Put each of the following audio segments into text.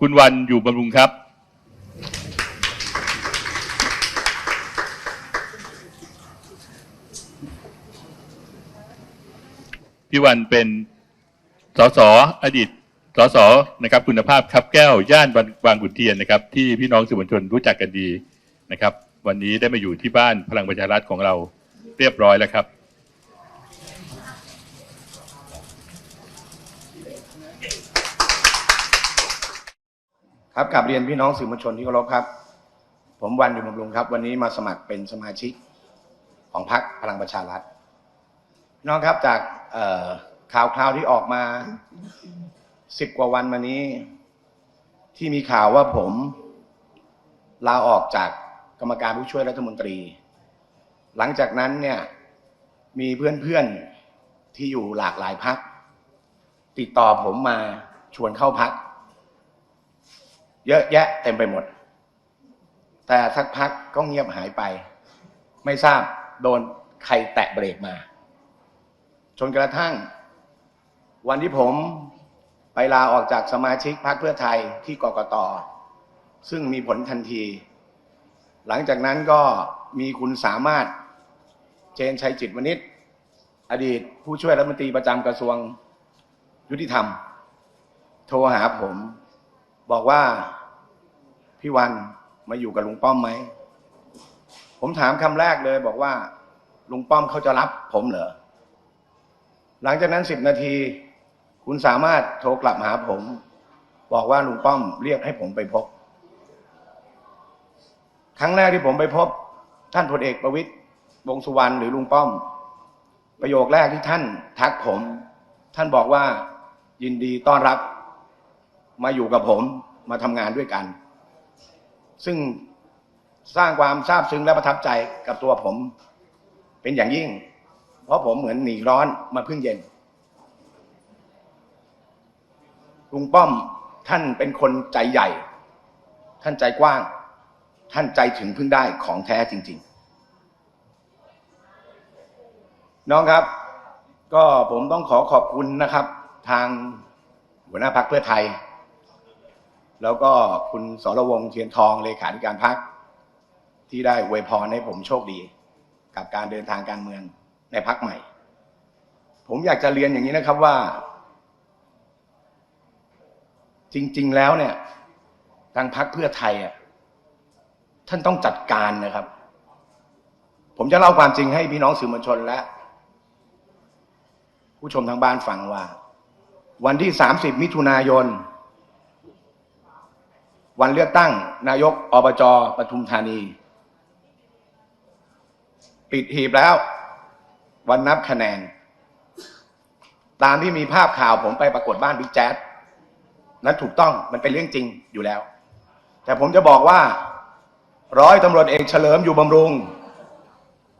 คุณวันอยู่บำรุงครับ พี่วันเป็นสสอดีตสสนะครับ คุณภาพครับแก้วย่านบางบางขุนเทียนนะครับ ที่พี่น้องสื่อมวลชนรู้จักกันดีนะครับ วันนี้ได้มาอยู่ที่บ้านพลังประชารัฐของเราเรียบร้อยแล้วครับ ครับกลับเรียนพี่น้องสื่อมวลชนที่เคารพครับ ผมวันอยู่บำรุงครับ วันนี้มาสมัครเป็นสมาชิกของพรรคพลังประชารัฐพี่น้องครับจากข่าวคราวที่ออกมาสิบกว่าวันมานี้ ที่มีข่าวว่าผมลาออกจากกรรมการผู้ช่วยรัฐมนตรี หลังจากนั้นเนี่ยมีเพื่อนๆที่อยู่หลากหลายพักติดต่อผมมาชวนเข้าพัก เยอะแยะเต็มไปหมด แต่สักพักก็เงียบหายไป ไม่ทราบโดนใครแตะเบรกมา จนกระทั่ง วันที่ผมไปลาออกจากสมาชิกพรรคเพื่อไทยที่กกตซึ่งมีผลทันที หลังจากนั้นก็มีคุณสามารถเจนชัยจิตวณิชอดีตผู้ช่วยรัฐมนตรีประจำกระทรวงยุติธรรม โทรหาผม บอกว่า พี่วันมาอยู่กับลุงป้อมไหม ผมถามคำแรกเลยบอกว่า ลุงป้อมเขาจะรับผมเหรอ หลังจากนั้นสิบนาที คุณสามารถโทรกลับหาผม บอกว่าลุงป้อมเรียกให้ผมไปพบ ครั้งแรกที่ผมไปพบ ท่านพลเอกประวิตยวงสุวรรณหรือลุงป้อม ประโยคแรกที่ท่านทักผม ท่านบอกว่ายินดีต้อนรับ มาอยู่กับผมมาทำงานด้วยกัน ซึ่งสร้างความซาบซึ้งและประทับใจกับตัวผม เป็นอย่างยิ่ง เพราะผมเหมือนหนีร้อนมาพึ่งเย็นลุงป้อมท่านเป็นคนใจใหญ่ ท่านใจกว้าง ท่านใจถึงพึ่งได้ของแท้จริง ๆ น้องครับ ก็ผมต้องขอขอบคุณนะครับ ทางหัวหน้าพักเพื่อไทย แล้วก็คุณสรวงเทียนทองเลขาธิการพักที่ได้อวยพรให้ผมโชคดี กับการเดินทางการเมืองในพักใหม่ ผมอยากจะเรียนอย่างนี้นะครับว่า จริง ๆ แล้วเนี่ย ทางพักเพื่อไทยอะท่านต้องจัดการนะครับ ผมจะเล่าความจริงให้พี่น้องสื่อมวลชนและ ผู้ชมทางบ้านฟังว่า วันที่ 30 มิถุนายน วันเลือกตั้ง นายกอบจปทุมธานี ปิดหีบแล้ว วันนับคะแนน ตามที่มีภาพข่าวผมไปปรากฏบ้านบิ๊กแจ๊ดนั้นถูกต้องมันเป็นเรื่องจริงอยู่แล้ว แต่ผมจะบอกว่า ร้อยตำรวจเอกเฉลิมอยู่บำรุง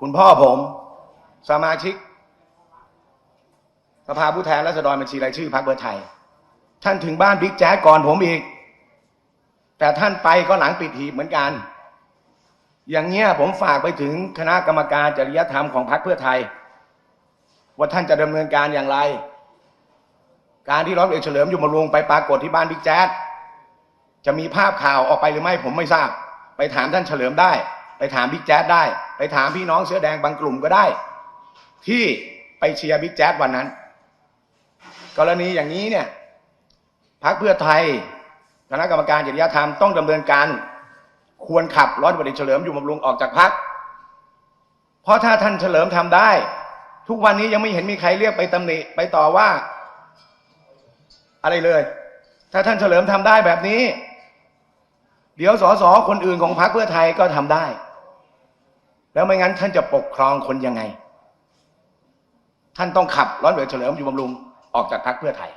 คุณพ่อผม สมาชิกสภาผู้แทนราษฎรบัญชีรายชื่อพรรคเพื่อไทย ท่านถึงบ้านบิ๊กแจ๊ดก่อนผมอีก แต่ท่านไปก็หลังปิดหีบเหมือนกัน อย่างเงี้ยผมฝากไปถึงคณะกรรมการจริยธรรมของพรรคเพื่อไทย ว่าท่านจะดำเนินการอย่างไร การที่ร้อยเอกเฉลิมอยู่บำรุงไปปรากฏที่บ้านบิ๊กแจ๊ดจะมีภาพข่าวออกไปหรือไม่ผมไม่ทราบ ไปถามท่านเฉลิมได้ ไปถามบิ๊กแจ๊ดได้ ไปถามพี่น้องเสื้อแดงบางกลุ่มก็ได้ ที่ไปเชียร์บิ๊กแจ๊ดวันนั้น กรณีอย่างนี้เนี่ยพรรคเพื่อไทย คณะกรรมการจริยธรรมต้องดำเนินการ ควรขับร้อยตำรวจเอกเฉลิมอยู่บำรุงออกจากพรรคเพราะถ้าท่านเฉลิมทำได้ ทุกวันนี้ยังไม่เห็นมีใครเรียกไปตำหนิไปต่อว่า อะไรเลย ถ้าท่านเฉลิมทำได้แบบนี้ เดี๋ยวสสคนอื่นของพรรคเพื่อไทยก็ทำได้ แล้วไม่งั้นท่านจะปกครองคนยังไง ท่านต้องขับร้อยตำรวจเอเฉลิมอยู่บำรุงออกจากพรรคเพื่อไทย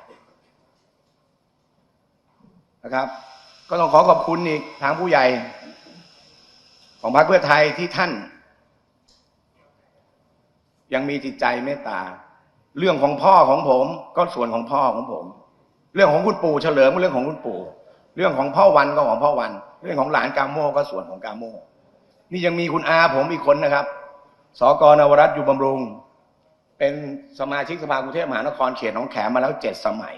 นะครับ ก็ต้องขอขอบคุณอีกทางผู้ใหญ่ ของพรรคเพื่อไทยที่ท่าน ยังมีจิตใจเมตตา เรื่องของพ่อของผม ก็ส่วนของพ่อของผม เรื่องของคุณปู่เฉลิมก็เรื่องของคุณปู่ เรื่องของพ่อวันก็ของพ่อวัน เรื่องของหลานกาโมก็ส่วนของกาโมนี่ยังมีคุณอาผมอีกคนนะครับ สกนวรัตอยู่บำรุง เป็นสมาชิกสภากรุงเทพมหานครเขตหนองแขมมาแล้วเจ็ดสมัย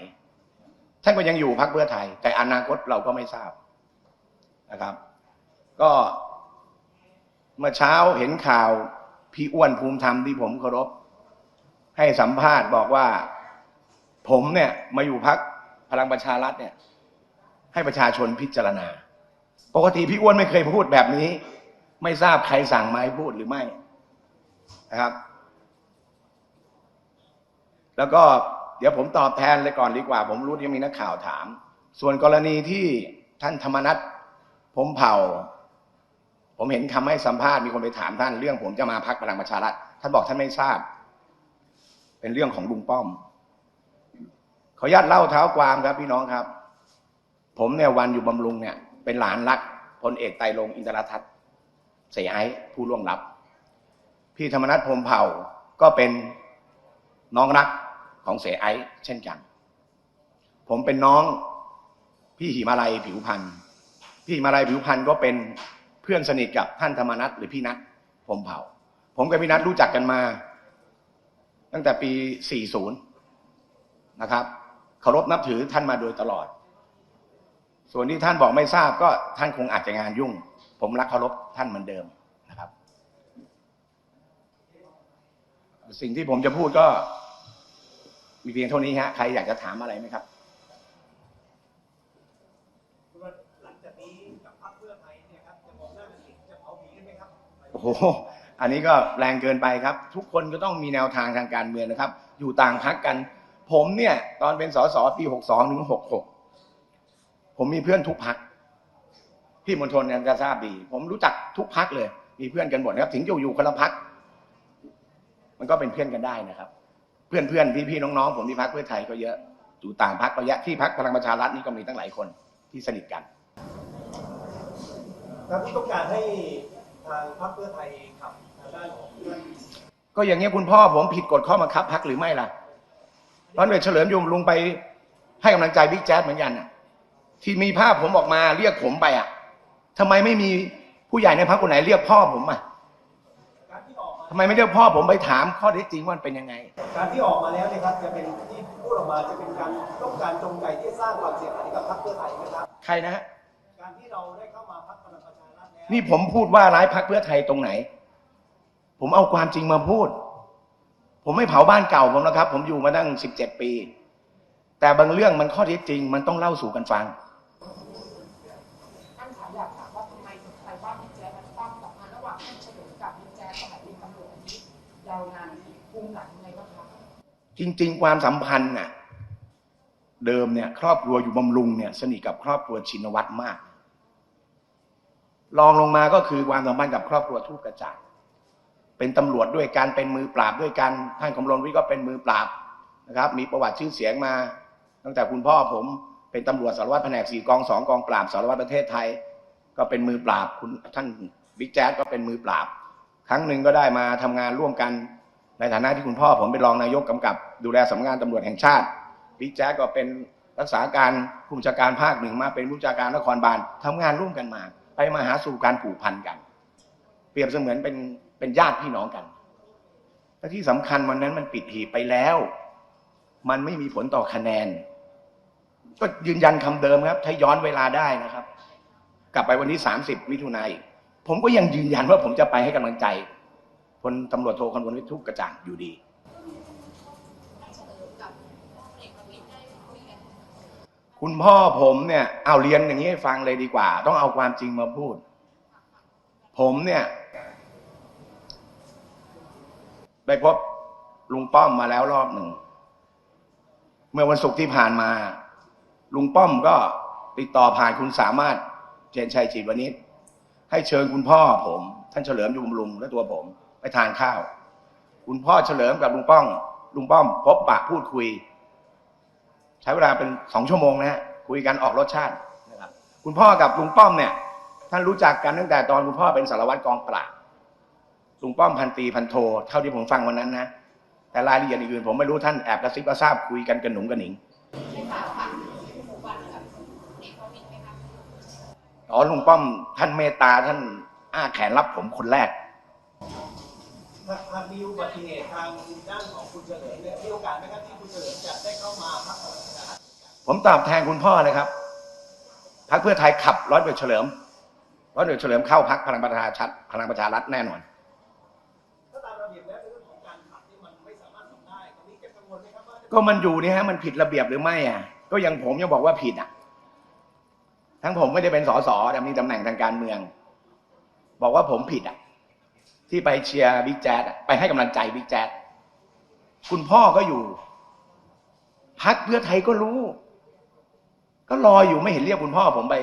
ท่านก็ยังอยู่พักเพื่อไทย แต่อนาคตเราก็ไม่ทราบนะครับ ก็เมื่อเช้าเห็นข่าวพี่อ้วนภูมิธรรมที่ผมเคารพให้สัมภาษณ์บอกว่า ผมเนี่ยมาอยู่พักพลังประชารัฐเนี่ย ให้ประชาชนพิจารณา ปกติพี่อ้วนไม่เคยพูดแบบนี้ ไม่ทราบใครสั่งมาให้พูดหรือไม่นะครับ แล้วก็ ดี๋ยวผมตอบแทนเลยก่อนดีกว่า ผมรู้ยังมีนักข่าวถาม ส่วนกรณีที่ท่านธรรมนัฐพรหมเผ่า ผมเห็นคำให้สัมภาษณ์มีคนไปถามท่านเรื่องผมจะมาพักพลังประชารัฐท่านบอกท่านไม่ทราบ เป็นเรื่องของลุงป้อมขออนุญาตเล่าเท้าความครับพี่น้องครับ ผมเนี่ยวันอยู่บำรุงเนี่ย เป็นหลานรักพลเอกไตรรงอินทรทัศน์เสียไอ้ผู้ล่วงลับ พี่ธรรมนัฐพรมเผ่าก็เป็นน้องรัก ของเสไอ้เช่นกัน ผมเป็นน้องพี่หิมาลัยผิวพันธ์พี่หิมาลัยผิวพันธ์ก็เป็นเพื่อนสนิทกับท่านธรรมนัฐหรือพี่นัทพรหมเผ่าผมกับพี่นัทรู้จักกันมา ตั้งแต่ปี 40 นะครับเคารพนับถือท่านมาโดยตลอด ส่วนที่ท่านบอกไม่ทราบก็ท่านคงอาจจะงานยุ่ง ผมรักเคารพท่านเหมือนเดิมนะครับ สิ่งที่ผมจะพูดก็ มีเพียงเท่านี้ฮะใครอยากจะถามอะไรไหมครับหลังจากนี้กับพรรคเพื่อไทยเนี่ยครับจะมองหน้ากันอีกจะเผาผีกันไหมครับโอ้โหอันนี้ก็แรงเกินไปครับ ทุกคนก็ต้องมีแนวทางทางการเมืองนะครับ อยู่ต่างพักกัน ผมเนี่ยตอนเป็นสสปี 62ถึง66 ผมมีเพื่อนทุกพักพี่มณฑลเนี่ยจะทราบดี ผมรู้จักทุกพักเลย มีเพื่อนกันหมดนะครับ ถึงจะอยู่คนละพัก มันก็เป็นเพื่อนกันได้นะครับเพื่อนเพื่อนพี่พี่ๆน้องๆผมที่พักเพื่อไทยก็เยอะอยู่ต่างพักก็เยอะที่พักพลังประชารัฐนี่ก็มีตั้งหลายคนที่สนิทกันถ้าที่ต้องการให้ทางพรรคเพื่อไทยขับทางด้านของท่านก็อย่างเงี้ยคุณพ่อผมผิดกฎข้อบังคับพักหรือไม่ล่ะตอนเวทเฉลิมยงลุงไปให้กำลังใจบิ๊กแจ๊สเหมือนกันน่ะ ที่มีภาพผมออกมาเรียกผมไปอะทำไมไม่มีผู้ใหญ่ในพักคนไหนเรียกพ่อผมอะการ ที่ออกมาทำไมไม่เรียกพ่อผมไปถามข้อเท็จจริงว่ามันเป็นยังไง การที่ออกมาแล้วเนี่ยครับจะเป็นที่พูดออกมาจะเป็นการต้องการจงใจที่สร้างความเสียหายให้กับพรรคเพื่อไทยนะครับ ใครนะฮะการที่เราได้เข้ามาพรรคพลังประชารัฐแล้วนี่ผมพูดว่าร้ายพักเพื่อไทยตรงไหน ผมเอาความจริงมาพูด ผมไม่เผาบ้านเก่าผมนะครับ ผมอยู่มาตั้งสิบเจ็ดปี แต่บางเรื่องมันข้อเท็จจริง มันต้องเล่าสู่กันฟัง จริง ๆ ความสัมพันธ์น่ะเดิมเนี่ย ครอบครัวอยู่บำรุงเนี่ยสนิทกับครอบครัวชินวัตรมากรองลงมาก็คือความสัมพันธ์กับครอบครัวทูปกระจายเป็นตำรวจด้วยกันเป็นมือปราบด้วยกันท่านคำรณวิทย์ก็เป็นมือปราบนะครับ มีประวัติชื่อเสียงมา ตั้งแต่คุณพ่อผมเป็นตำรวจสารวัตรแผนกสี่กองสองกองปราบสารวัตรประเทศไทย ก็เป็นมือปราบคุณท่านบิ๊กแจ๊สก็เป็นมือปราบ ครั้งหนึ่งก็ได้มาทำงานร่วมกัน ในฐานะที่คุณพ่อผมเป็นรองนายกกำกับ ดูแลสำนักงานตำรวจแห่งชาติบิ๊กแจ๊สก็เป็นรักษาการผู้บัญชาการภาคหนึ่งมาเป็นผู้บัญชาการนครบาลทำงานร่วมกันมา ไปมาหาสู่การผูกพันกัน เปรียบเสมือนเป็นเป็นญาติพี่น้องกันและที่สำคัญวันนั้นมันปิดหีบไปแล้ว มันไม่มีผลต่อคะแนน ก็ยืนยันคำเดิมครับ ถ้าย้อนเวลาได้นะครับ กลับไปวันที่30มิถุนายนผมก็ยังยืนยันว่าผมจะไปให้กำลังใจ พลตำรวจโทคำนวณวิทุกกระจ่างอยู่ดี คุณพ่อผมเนี่ยเอาเรียนอย่างนี้ให้ฟังเลยดีกว่า ต้องเอาความจริงมาพูด ผมเนี่ยไปพบลุงป้อมมาแล้วรอบหนึ่ง เมื่อวันศุกร์ที่ผ่านมา ลุงป้อมก็ติดต่อผ่านคุณสามารถเจนชัยจิตวณิชให้เชิญคุณพ่อผม ท่านเฉลิมอยู่บำรุงและตัวผม ไปทานข้าว คุณพ่อเฉลิมกับลุงป้อมลุงป้อม พบปะพูดคุย ใช้เวลาเป็นสองชั่วโมงนะฮะคุยกันออกรสชาตินะครับ คุณพ่อกับลุงป้อมเนี่ย ท่านรู้จักกันตั้งแต่ตอนคุณพ่อเป็นสารวัตรกองปราบลุงป้อมพันตรีพันโท เท่าที่ผมฟังวันนั้นนะแต่รายละเอียดอื่นผมไม่รู้ท่านแอบกระซิบกระซาบคุยกันกันหนุ่งกันหนิงอ๋อลุงป้อมท่านเมตตาท่านอ้าแขนรับผมคนแรก หากหากมีอุบัติเหตุทางด้านของคุณเฉลิมเนี่ยมีโอกาสไหมครับที่คุณเฉลิมจะได้เข้ามาพรรคพลังประชารัฐผมตอบแทนคุณพ่อเลยครับพรรคเพื่อไทยขับร้อยเอกเฉลิมร้อยเอกเฉลิมเข้าพรรคพลังประชาชัดพลังประชารัฐแน่นอนถ้าตามระเบียบแล้วในเรื่องของการขับนี่มันไม่สามารถทำได้ตรงนี้จะกังวลไหมครับว่าจะก็มันอยู่นี่ฮะมันผิดระเบียบหรือไม่อะก็ยังผมยังบอกว่าผิดอะ ทั้งผมไม่ได้เป็นสสแต่มีตำแหน่งทางการเมือง บอกว่าผมผิดอะ ที่ไปเชียร์บิ๊กแจ๊ดไปให้กำลังใจบิ๊กแจ๊ดคุณพ่อก็อยู่พักเพื่อไทยก็รู้ ก็รออยู่ไม่เห็นเรียกคุณพ่อ ผมไป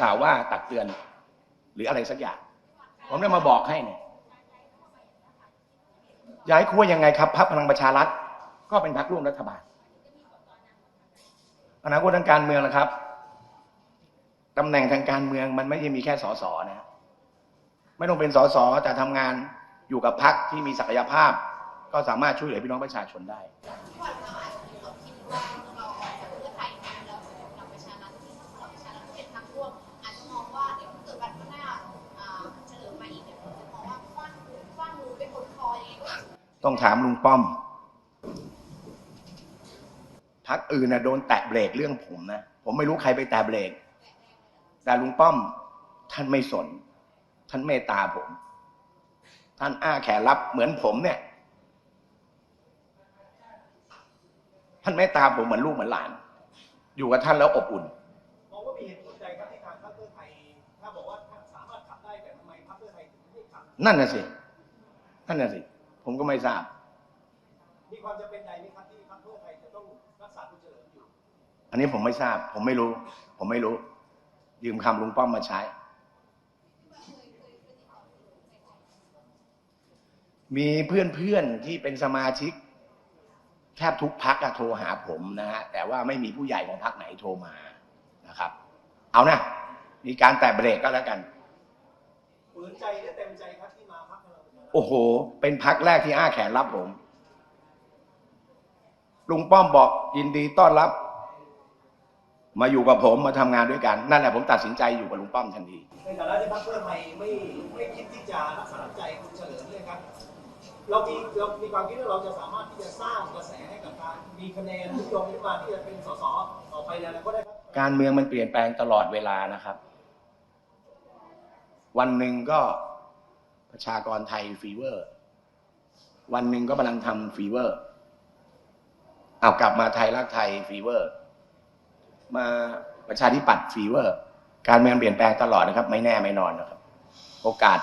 กล่าวว่าตักเตือน หรืออะไรสักอย่าง ผมเลยมาบอกให้เนี่ยย้ายขั้วยังไงครับพักพลังประชารัฐ ก็เป็นพักร่วมรัฐบาลอนาคตทางการเมืองนะครับตำแหน่งทางการเมืองมันไม่ใช่มีแค่สสนะ ไม่ต้องเป็นสสแต่ทำงานอยู่กับพักที่มีศักยภาพ ก็สามารถช่วยเหลือพี่น้องประชาชนได้ก่อนเราอาจจะมีความคิดว่าเราออกจากเพื่อไทยมาแล้วพลังประชารัฐที่พลังประชารัฐเป็นพรรคร่วมอาจจะมองว่าเดี๋ยวถ้าเกิดวันข้างหน้าอ่าเฉลิมมาอีกเนี่ยจะมองว่าคว้างคว้างรูเป็นคนคอยังไงก็ต้องถามลุงป้อม พักอื่นนะโดนแตะเบรกเรื่องผมนะ ผมไม่รู้ใครไปแตะเบรก แต่ลุงป้อมท่านไม่สน ท่านเมตตาผม ท่านอ้าแขนรับเหมือนผมเนี่ย ท่านเมตตาผมเหมือนลูกเหมือนหลาน อยู่กับท่านแล้วอบอุ่นมองว่ามีเหตุผลใดครับที่ทางพรรคเพื่อไทยถ้าบอกว่าสามารถขับได้แต่ทำไมพรรคเพื่อไทยถึงไม่ขับนั่นน่ะสินั่นน่ะสิ ผมก็ไม่ทราบ มีความจำเป็นใดไหมครับที่พรรคเพื่อไทยจะต้องรักษาคุณเฉลิมอยู่ อันนี้ผมไม่ทราบ ผมไม่รู้ ผมไม่รู้ ยืมคำลุงป้อมมาใช้ มีเพื่อนๆที่เป็นสมาชิก แทบทุกพักโทรหาผมนะฮะแต่ว่าไม่มีผู้ใหญ่ของพักไหนโทรมานะครับ เอานะมีการแตะเบรกก็แล้วกันฝืนใจและเต็มใจครับที่มาพรรคพลังประชารัฐโอ้โห เป็นพักแรกที่อ้าแขนรับผมลุงป้อมบอกยินดีต้อนรับ มาอยู่กับผมมาทำงานด้วยกัน นั่นแหละผมตัดสินใจอยู่กับลุงป้อมทันทีในฐานะที่พรรคเพื่อไทยไม่ไม่คิดที่จะรักษาน้ำใจคุณเฉลิมเลยครับ เรามีเรามีความคิดว่าเราจะสามารถที่จะสร้างกระแสให้กับการมีคะแนนนิยมขึ้นมาที่จะเป็นสสต่อไปในอนาคตได้ครับการเมืองมันเปลี่ยนแปลงตลอดเวลานะครับ วันหนึ่งก็ประชากรไทยฟีเวอร์ วันหนึ่งก็กำลังทำฟีเวอร์เอากลับมาไทยรักไทยฟีเวอร์ มาประชาธิปัตย์ฟีเวอร์ การเมืองเปลี่ยนแปลงตลอดนะครับ ไม่แน่ไม่นอนนะครับ โอกาส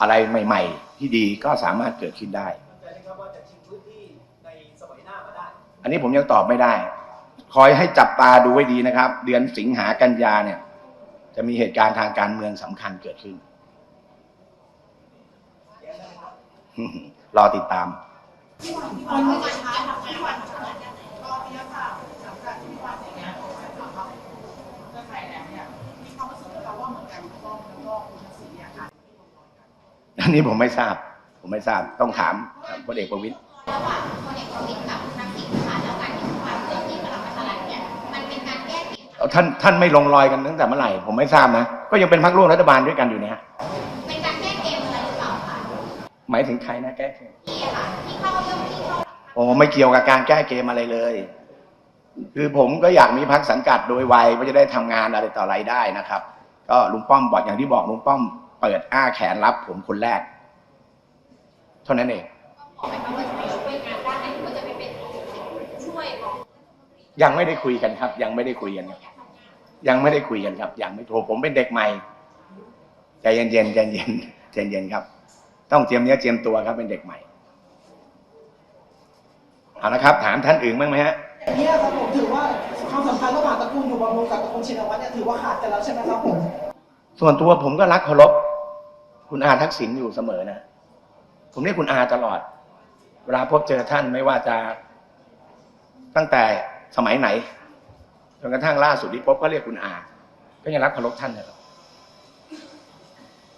อะไรใหม่ ๆ ที่ดีก็สามารถเกิดขึ้นได้มั่นใจนะครับว่าจะชิงพื้นที่ในสมัยหน้ามาได้ อันนี้ผมยังตอบไม่ได้ คอยให้จับตาดูไว้ดีนะครับ เดือนสิงหากันยาเนี่ย จะมีเหตุการณ์ทางการเมืองสำคัญเกิดขึ้น รอติดตาม นนี้ผมไม่ทราบ ผมไม่ทราบต้องถามพลเอกประวิตยระหว่างพลเอกประวิตรกับทักษิณค่ะแล้วการที่มาเรื่องที่พลังประชารัฐเนี่ยมันเป็นการแก้เกมเอาท่านท่านไม่ลงรอยกันตั้งแต่เมื่อไหร่ผมไม่ทราบนะก็ยังเป็นพรรคร่วมรัฐบาลด้วยกันอยู่เนี่ยฮะเป็นการแก้เกมอะไรหรือเปล่าคะหมายถึงใครนะแก้เกมที่อะค่ะที่เข้าเรื่องที่เข้าโอ้ไม่เกี่ยวกับการแก้เกมอะไรเลย คือผมก็อยากมีพักสังกัดโดยไวเพื่อจะได้ทำงานอะไรต่ออะไรได้นะครับ ก็ลุงป้อมบอกอย่างที่บอกลุงป้อม เปิดอ้าแขนรับผมคนแรก เท่านั้นเองบอกไหมคะว่าจะไปช่วยงานด้านไหนหรือว่าจะไปเป็นช่วยบอกยังไม่ได้คุยกันครับ ยังไม่ได้คุยกันครับยังไม่ได้คุยกันครับ ยังไม่โทรผมเป็นเด็กใหม่ใจเย็นๆใจเย็นใจเย็นครับ ต้องเตรียมเนื้อเตรียมตัวครับเป็นเด็กใหม่เอาละครับ ถามท่านอื่นบ้างไหมฮะอย่างนี้ครับผมถือว่าความสัมพันธ์ระหว่างตระกูลอยู่บำรุงกับตระกูลชินวัตรเนี่ยถือว่าขาดกันแล้วใช่ไหมครับผมส่วนตัวผมก็รักเคารพ คุณอาทักษิณอยู่เสมอนะ ผมเรียกคุณอาตลอด เวลาพบเจอท่านไม่ว่าจะตั้งแต่สมัยไหนจนกระทั่งล่าสุดที่พบก็เรียกคุณอา ก็ยังรักเคารพท่านนะครับ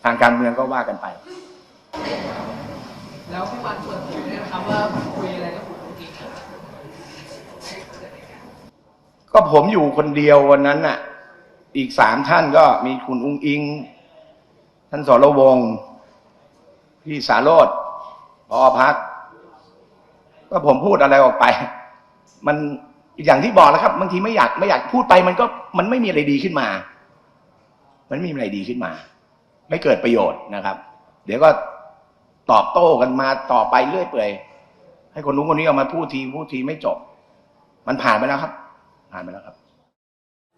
ทางการเมืองก็ว่ากันไป แล้วพี่วันชวนคุยด้วยนะครับว่าคุยอะไรกับคุณกุ๊กกิ๊กก็ผมอยู่คนเดียววันนั้นน่ะ อีกสามท่านก็มีคุณอุ้งอิง ท่านสรวงศ์พี่สาโรธพอพักก็ผมพูดอะไรออกไป มันอย่างที่บอกแล้วครับบางทีไม่อยากไม่อยากพูดไปมันก็มันไม่มีอะไรดีขึ้นมา มันไม่มีอะไรดีขึ้นมา ไม่เกิดประโยชน์นะครับ เดี๋ยวก็ตอบโต้กันมาต่อไปเรื่อยเปื่อยให้คนนู้นคนนี้เอามาพูดทีพูดทีไม่จบ มันผ่านไปแล้วครับ ผ่านไปแล้วครับ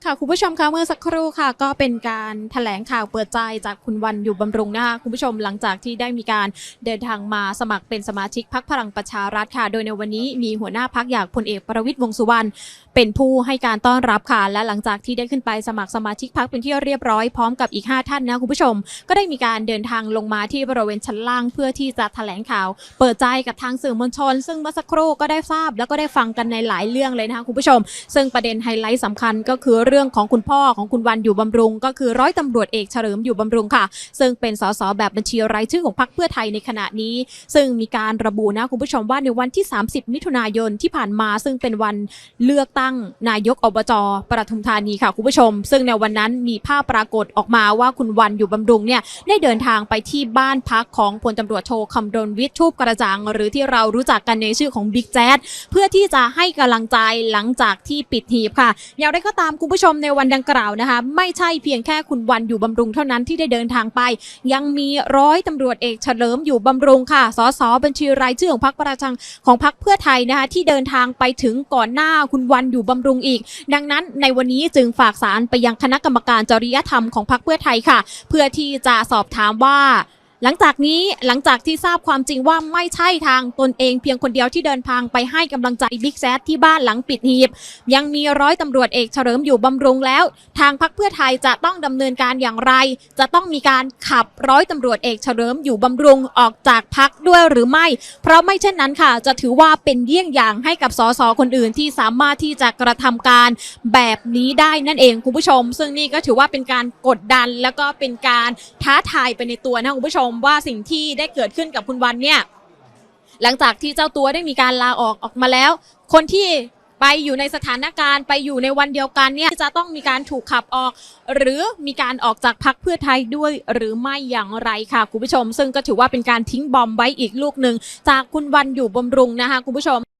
ค่ะคุณผู้ชมคะเมื่อสักครู่ค่ะ ก็เป็นการแถลงข่าวเปิดใจจากคุณวันอยู่บำรุงนะคะคุณผู้ชมหลังจากที่ได้มีการเดินทางมาสมัครเป็นสมาชิกพักพลังประชารัฐค่ะ โดยในวันนี้มีหัวหน้าพักอย่างพลเอกประวิตยวงสุวรรณเป็นผู้ให้การต้อนรับค่ะ และหลังจากที่ได้ขึ้นไปสมัครสมาชิกพักเป็นที่เรียบร้อยพร้อมกับอีก 5 ท่านนะคุณผู้ชม ก็ได้มีการเดินทางลงมาที่บริเวณชั้นล่าง เพื่อที่จะแถลงข่าว เปิดใจกับทางสื่อมวลชน ซึ่งเมื่อสักครู่ก็ได้ทราบ แล้วก็ได้ฟังกันในหลายเรื่องเลยนะคะคุณผู้ชม ซึ่งประเด็นไฮไลท์สำคัญก็คือรื่องของคุณพ่อของคุณวันอยู่บำรุง ก็คือร้อยตำรวจเอกเฉลิมอยู่บำรุงค่ะ ซึ่งเป็นสสแบบบัญชีรายชื่อของพรรคเพื่อไทยในขณะนี้ ซึ่งมีการระบุนะคุณผู้ชมว่าในวันที่ 30 มิถุนายนที่ผ่านมา ซึ่งเป็นวันเลือกตั้งนายกอบจปทุมธานีค่ะคุณผู้ชม ซึ่งในวันนั้นมีภาพปรากฏออกมาว่าคุณวันอยู่บำรุงเนี่ยได้เดินทางไปที่บ้านพักของพลตำรวจโทคำรณวิทย์ทูปกระจ่างหรือที่เรารู้จักกันในชื่อของบิ๊กแจ๊ดเพื่อที่จะให้กำลังใจหลังจากที่ปิดหีบค่ะอย่างไรก็ตามคุณผู้ชมชมในวันดังกล่าวนะคะ ไม่ใช่เพียงแค่คุณวันอยู่บำรุงเท่านั้นที่ได้เดินทางไป ยังมีร้อยตำรวจเอกเฉลิมอยู่บำรุงค่ะสสบัญชีรายชื่อของพรรคประชังของพรรคเพื่อไทยนะคะที่เดินทางไปถึงก่อนหน้าคุณวันอยู่บำรุงอีก ดังนั้นในวันนี้จึงฝากสารไปยังคณะกรรมการจริยธรรมของพรรคเพื่อไทยค่ะ เพื่อที่จะสอบถามว่า หลังจากนี้หลังจากที่ทราบความจริงว่าไม่ใช่ทางตนเองเพียงคนเดียวที่เดินทางไปให้กำลังใจบิ๊กแซดที่บ้านหลังปิดหีบ ยังมีร้อยตำรวจเอกเฉลิมอยู่บำรุงแล้ว ทางพักเพื่อไทยจะต้องดำเนินการอย่างไร จะต้องมีการขับร้อยตำรวจเอกเฉลิมอยู่บำรุงออกจากพักด้วยหรือไม่ เพราะไม่เช่นนั้นค่ะ จะถือว่าเป็นเยี่ยงอย่างให้กับสสคนอื่นที่สามารถที่จะกระทำการแบบนี้ได้นั่นเองคุณผู้ชม ซึ่งนี่ก็ถือว่าเป็นการกดดันแล้วก็เป็นการท้าทายไปในตัวนะคุณผู้ชมมว่าสิ่งที่ได้เกิดขึ้นกับคุณวันเนี่ยหลังจากที่เจ้าตัวได้มีการลาออกออกมาแล้ว คนที่ไปอยู่ในสถานการณ์ไปอยู่ในวันเดียวกันเนี่ยจะต้องมีการถูกขับออก หรือมีการออกจากพักเพื่อไทยด้วยหรือไม่อย่างไรค่ะคุณผู้ชม ซึ่งก็ถือว่าเป็นการทิ้งบอมไว้อีกลูกหนึ่งจากคุณวันอยู่บำรุงนะคะคุณผู้ชม